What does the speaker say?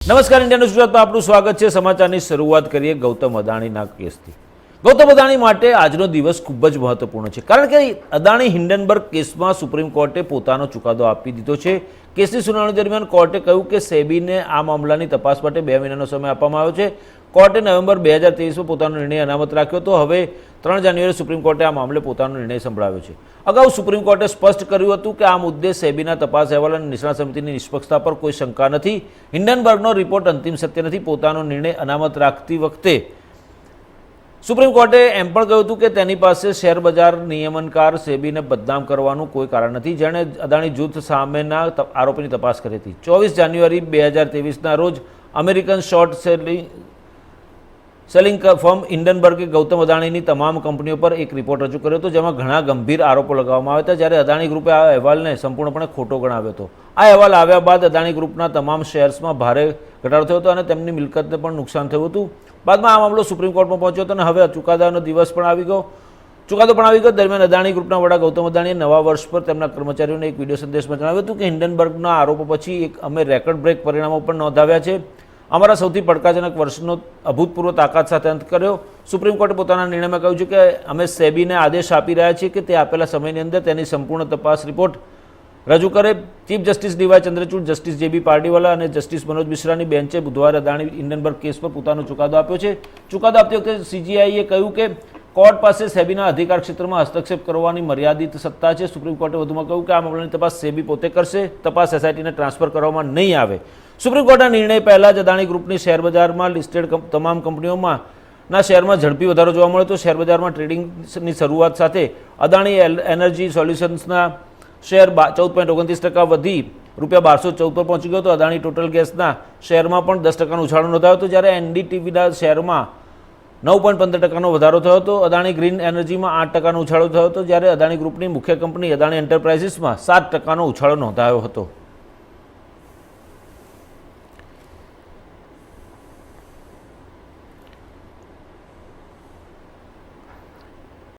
નમસ્કાર, ઇન્ડિયા ગુજરાતમાં આપનું સ્વાગત છે. સમાચારની શરૂઆત કરીએ ગૌતમ અદાણીના કેસથી. ગૌતમ અદાણી માટે આજનો દિવસ ખૂબ જ મહત્વપૂર્ણ છે. કારણ કે અદાણી હિન્ડનબર્ગ કેસમાં સુપ્રીમ કોર્ટે પોતાનો ચુકાદો આપી દીધો છે. કેસની સુનાવણી દરમિયાન કોર્ટે કહ્યું કે સેબીને આ મામલાની તપાસ માટે બે મહિનાનો સમય આપવામાં આવ્યો છે. કોર્ટે નવેમ્બર બે હજાર ત્રેવીસમાં પોતાનો નિર્ણય અનામત રાખ્યો તો હવે ત્રણ જાન્યુઆરી સુપ્રીમ કોર્ટે આ મામલે પોતાનો નિર્ણય સંભળાવ્યો છે. અગાઉ સુપ્રીમ કોર્ટે સ્પષ્ટ કર્યું હતું કે આ મુદ્દે સેબીના તપાસ અહેવાલ અને નિષ્ણાત સમિતિની નિષ્પક્ષતા પર કોઈ શંકા નથી. હિન્ડનબર્ગનો રિપોર્ટ અંતિમ સત્ય નથી. પોતાનો નિર્ણય અનામત રાખતી વખતે સુપ્રીમ કોર્ટે એમ પણ કહ્યું હતું કે તેની પાસે શેરબજાર નિયમનકાર સેબીને બદનામ કરવાનું કોઈ કારણ નથી. જેણે અદાણી જૂથ સામેના આરોપીની તપાસ કરી હતી. ચોવીસ જાન્યુઆરી બે હજાર ત્રેવીસના રોજ American short selling selling firm હિન્ડનબર્ગે Gautam અદાણીની તમામ કંપનીઓ પર એક રિપોર્ટ રજૂ કર્યો હતો, જેમાં ઘણા ગંભીર આરોપો લગાવવામાં આવ્યા હતા. જ્યારે અદાણી ગ્રુપે આ અહેવાલને સંપૂર્ણપણે ખોટો ગણાવ્યો હતો. આ અહેવાલ આવ્યા બાદ અદાણી ગ્રુપના તમામ શેર્સમાં ભારે ઘટાડો થયો હતો અને તેમની મિલકતને પણ નુકસાન થયું હતું. બાદમાં આ મામલો સુપ્રીમ કોર્ટમાં પહોંચ્યો હતો અને હવે ચુકાદાનો દિવસ પણ આવી ગયો. ચુકાદો પણ આવી ગયો. દરમિયાન અદાણી ગ્રુપના વડા ગૌતમ અદાણીએ નવા વર્ષ પર તેમના કર્મચારીઓને એક વીડિયો સંદેશમાં જણાવ્યું હતું કે હિન્ડનબર્ગના આરોપો પછી એક અમે રેકોર્ડ બ્રેક પરિણામો પણ નોંધાવ્યા છે. અમારા સૌથી પડકારજનક વર્ષનો અભૂતપૂર્વ તાકાત સાથે અંત કર્યો. સુપ્રીમ કોર્ટે પોતાના નિર્ણયમાં કહ્યું છે કે અમે સેબીને આદેશ આપી રહ્યા છીએ કે તે આપેલા સમયની અંદર તેની સંપૂર્ણ તપાસ રિપોર્ટ રજૂ કરે. Chief justice D Y Chandrachud, justice J B Pardiwala અને જસ્ટિસ મનોજ મિશ્રાની બેન્ચે બુધવારે અદાણી ઇન્ડનબર્ગ કેસ પર પોતાનો ચુકાદો આપ્યો છે. ચુકાદો આપતી વખતે સીજીઆઈએ કહ્યું કે કોર્ટ પાસે સેબીના અધિકાર ક્ષેત્રમાં હસ્તક્ષેપ કરવાની મર્યાદિત સત્તા છે. સુપ્રીમ કોર્ટે વધુમાં કહ્યું કે આ મામલાની તપાસ સેબી પોતે કરશે. તપાસ એસઆઈટીને ટ્રાન્સફર કરવામાં નહીં આવે. સુપ્રીમ કોર્ટના નિર્ણય પહેલાં જ અદાણી ગ્રુપની શેર બજારમાં લિસ્ટેડ તમામ કંપનીઓમાં ના શેરમાં ઝડપી વધારો જોવા મળ્યો તો શેર બજારમાં ટ્રેડિંગની શરૂઆત સાથે અદાણી એનર્જી સોલ્યુશન્સના શેર ચૌદ પોઈન્ટ ઓગણત્રીસ ટકા વધી, રૂપિયા બારસો ચૌદ પર પહોંચી ગયો હતો. અદાણી ટોટલ ગેસના શેરમાં પણ દસ ટકાનો ઉછાળો નોંધાયો હતો. જ્યારે એનડીટીવીના શેરમાં નવ પોઈન્ટ પંદર ટકાનો વધારો થયો હતો. અદાણી ગ્રીન એનર્જીમાં આઠ ટકાનો ઉછાળો થયો હતો. જ્યારે અદાણી ગ્રુપની મુખ્ય કંપની અદાણી એન્ટરપ્રાઇઝીસમાં સાત ટકાનો ઉછાળો નોંધાયો હતો.